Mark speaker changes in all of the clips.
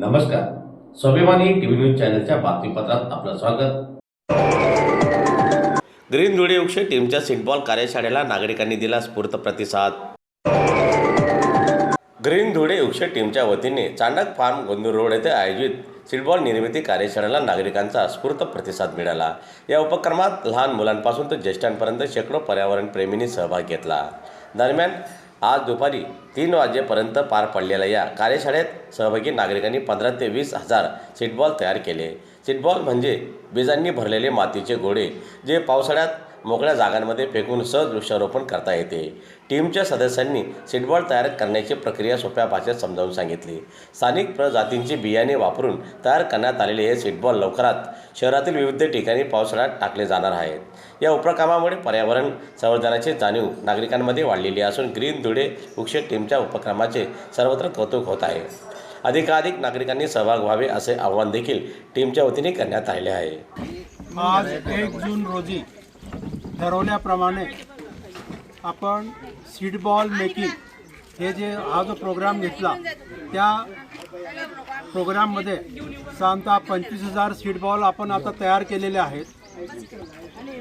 Speaker 1: नमस्कार. स्वाभिमानी TV news चॅनलच्या बातमीपत्रात आपलं स्वागत. ग्रीन धुळे वृक्ष टीमच्या सिटबॉल कार्यशाळेला नागरिकांनी दिला स्फूर्त प्रतिसाद. ग्रीन धुळे वृक्ष टीमच्या वतीने चांडक फार्म गोंदूर रोड येथे आयोजित सिटबॉल निर्मिती कार्यशाळेला नागरिकांचा स्फूर्त प्रतिसाद मिळाला. या उपक्रमात लहान मुलांपासून तर ज्येष्ठांपर्यंत शेकडो पर्यावरण प्रेमींनी सहभाग घेतला. दरम्यान आज दुपारी तीन वाजेपर्यंत पार पडलेल्या या कार्यशाळेत सहभागी नागरिकांनी पंधरा ते वीस हजार सीटबॉल तयार केले. सीटबॉल म्हणजे बीजांनी भरलेले मातीचे गोळे जे पावसाळ्यात मोकळ्या जागांमध्ये फेकून सहज वृक्षारोपण करता येते. टीमच्या सदस्यांनी सीटबॉल तयार करण्याची प्रक्रिया सोप्या भाषेत समजावून सांगितली. स्थानिक प्रजातींची बियाणे वापरून तयार करण्यात आलेले हे सीटबॉल लवकरात शहरातील विविध ठिकाणी पावसाळ्यात टाकले जाणार आहेत. या उपक्रमामुळे पर्यावरण संवर्धनाची जाणीव नागरिकांमध्ये वाढलेली असून ग्रीन धुळे वृक्ष टीमच्या उपक्रमाचे सर्वत्र कौतुक होत आहे. अधिकाधिक नागरिकांनी सहभाग व्हावे असे आवाहन देखील टीमच्या वतीने करण्यात आले आहे.
Speaker 2: आज एक जून रोजी ठरवल्याप्रमाणे आपण सीडबॉल मेकिंग हे जे हा जो प्रोग्राम घेतला त्या प्रोग्राममध्ये साधारणतः पंचवीस हजार सीडबॉल आपण आता तयार केलेले आहेत.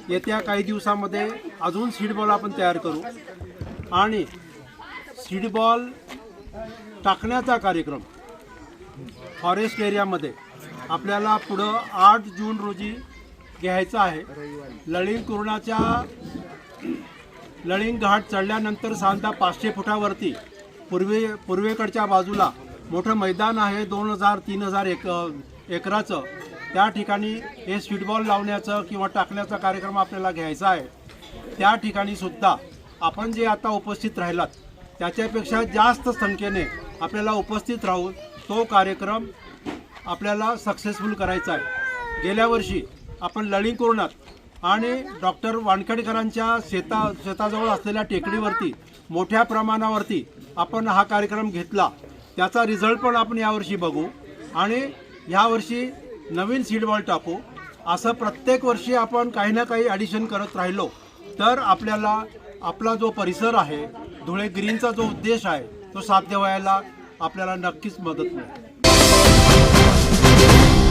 Speaker 2: येत्या काही दिवसामध्ये अजून सीडबॉल आपण तयार करू. आणि सीडबॉल टाकण्याचा कार्यक्रम फॉरेस्ट एरियामध्ये आपल्याला पुढं आठ जून रोजी घ्यायचं आहे. लळिंग कुर्णाच्या लळिंग घाट चढल्यानंतर साधारणतः पाचशे फुटावरती पूर्वे पूर्वेकडच्या बाजूला मोठं मैदान आहे दोन हजार तीन हजार एक एकराचं. त्या ठिकाणी हे स्वीटबॉल लावण्याचं किंवा टाकण्याचा कार्यक्रम आपल्याला घ्यायचा आहे. त्या ठिकाणी सुद्धा आपण जे आता उपस्थित राहिलात त्याच्यापेक्षा जास्त संख्येने आपल्याला उपस्थित राहून तो कार्यक्रम आपल्याला सक्सेसफुल करायचा आहे. गेल्या वर्षी आपण लळींकुर्णात आणि डॉक्टर वानखेडकरांच्या शेता शेताजवळ असलेल्या टेकडीवरती मोठ्या प्रमाणावरती आपण हा कार्यक्रम घेतला. त्याचा रिझल्ट पण आपण यावर्षी बघू. आणि यावर्षी नवीन सीडबॉल टाकू. असं प्रत्येक वर्षी आपण काही ना काही ॲडिशन करत राहिलो. तर आपल्याला आपला जो परिसर आहे धुळे ग्रीनचा जो उद्देश आहे तो साध्य व्हायला आपल्याला नक्कीच मदत मिळेल.